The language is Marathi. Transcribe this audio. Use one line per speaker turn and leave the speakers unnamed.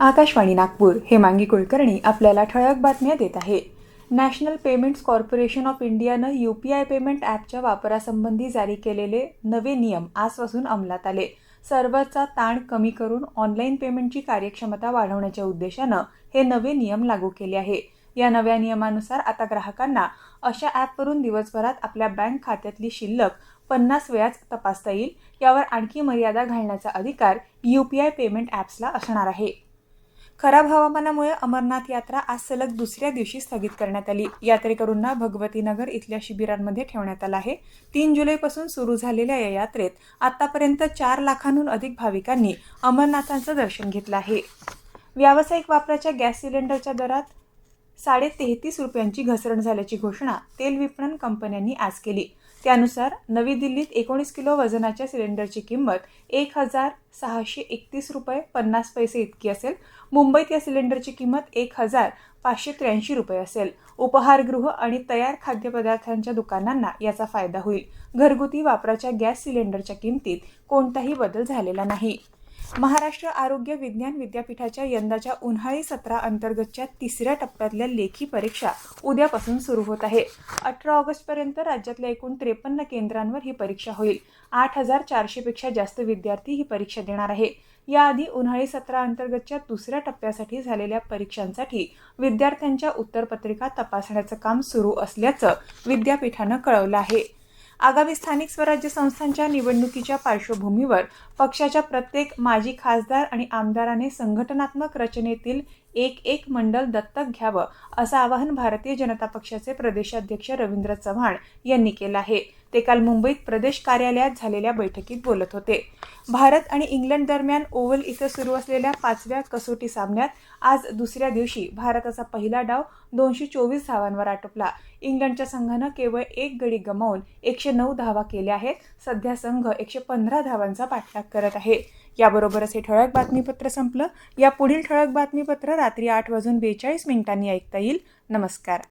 आकाशवाणी नागपूर हेमांगी कुलकर्णी आपल्याला ठळक बातम्या देत आहे. नॅशनल पेमेंट्स कॉर्पोरेशन ऑफ इंडियानं यू पी आय पेमेंट ॲपच्या वापरासंबंधी जारी केलेले नवे नियम आजपासून अंमलात आले. सर्व्हरचा ताण कमी करून ऑनलाईन पेमेंटची कार्यक्षमता वाढवण्याच्या उद्देशानं हे नवे नियम लागू केले आहे. या नव्या नियमानुसार आता ग्राहकांना अशा ॲपवरून दिवसभरात आपल्या बँक खात्यातली शिल्लक पन्नास वेळाच तपासता येईल यावर आणखी मर्यादा घालण्याचा अधिकार यू पी आय पेमेंट ॲप्सला असणार आहे. खराब हवामानामुळे अमरनाथ यात्रा आज सलग दुसऱ्या दिवशी स्थगित करण्यात आली. यात्रेकरूंना भगवतीनगर इथल्या शिबिरांमध्ये ठेवण्यात आलं आहे. तीन जुलैपासून सुरू झालेल्या या यात्रेत आतापर्यंत चार लाखांहून अधिक भाविकांनी अमरनाथांचं दर्शन घेतलं आहे. व्यावसायिक वापराच्या गॅस सिलेंडरच्या दरात साडे तेहतीस रुपयांची घसरण झाल्याची घोषणा तेल विपणन कंपन्यांनी आज केली. त्यानुसार नवी दिल्लीत एकोणीस किलो वजनाच्या सिलेंडरची किंमत एक हजार सहाशे एकतीस रुपये पन्नास पैसे इतकी असेल. मुंबईत या सिलेंडरची किंमत एक हजार पाचशे त्र्याऐंशी रुपये असेल. उपहारगृह आणि तयार खाद्यपदार्थांच्या दुकानांना याचा फायदा होईल. घरगुती वापराच्या गॅस सिलेंडरच्या किमतीत कोणताही बदल झालेला नाही. महाराष्ट्र आरोग्य विज्ञान विद्यापीठाच्या यंदाच्या उन्हाळी सत्रा अंतर्गतच्या तिसऱ्या टप्प्यातल्या लेखी परीक्षा उद्यापासून सुरू होत आहे. अठरा ऑगस्टपर्यंत राज्यातल्या एकूण त्रेपन्न केंद्रांवर ही परीक्षा होईल. आठ हजार चारशेपेक्षा जास्त विद्यार्थी ही परीक्षा देणार आहे. याआधी उन्हाळी सत्रा अंतर्गतच्या दुसऱ्या टप्प्यासाठी झालेल्या परीक्षांसाठी विद्यार्थ्यांच्या उत्तरपत्रिका तपासण्याचं काम सुरू असल्याचं विद्यापीठानं कळवलं आहे. आगामी स्थानिक स्वराज्य संस्थांच्या निवडणुकीच्या पार्श्वभूमीवर पक्षाच्या प्रत्येक माजी खासदार आणि आमदाराने संघटनात्मक रचनेतील एक एक मंडल दत्तक घ्यावं असं आवाहन भारतीय जनता पक्षाचे प्रदेशाध्यक्ष रवींद्र चव्हाण यांनी केलं आहे. ते काल मुंबईत प्रदेश कार्यालयात झालेल्या बैठकीत बोलत होते. भारत आणि इंग्लंड दरम्यान ओव्हल इथं सुरू असलेल्या पाचव्या कसोटी सामन्यात आज दुसऱ्या दिवशी भारताचा पहिला डाव दोनशे चोवीस धावांवर आटोपला. इंग्लंडच्या संघानं केवळ एक गडी गमावून एकशे नऊ धावा केल्या आहेत. सध्या संघ एकशे पंधरा धावांचा पाठलाग करत आहे. याबरोबरच हे ठळक बातमीपत्र संपलं. या पुढील ठळक बातमीपत्र रात्री आठ वाजून बेचाळीस मिनिटांनी ऐकता येईल. नमस्कार.